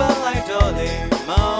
ပန်လိုက်တော့လေမောင်